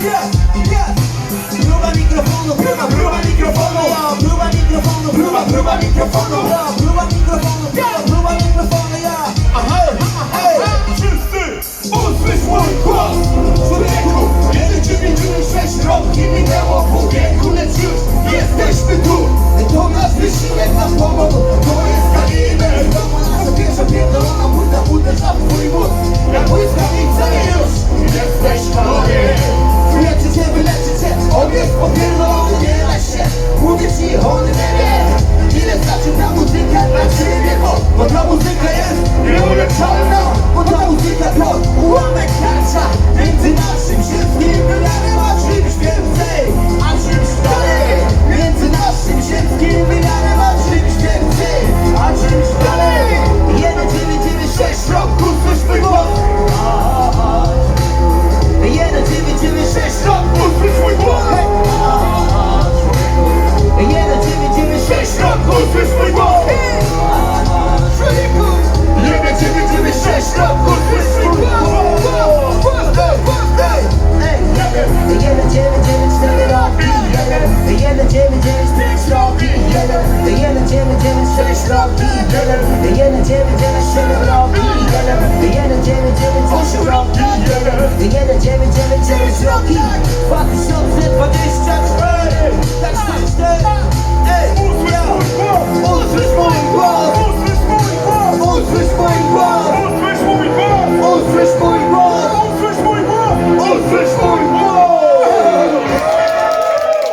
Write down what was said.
Yes, yes. Próba mikrofonu, próba, próba mikrofonu, próba mikrofonu, próba, próba mikrofonu. 오케이. Fish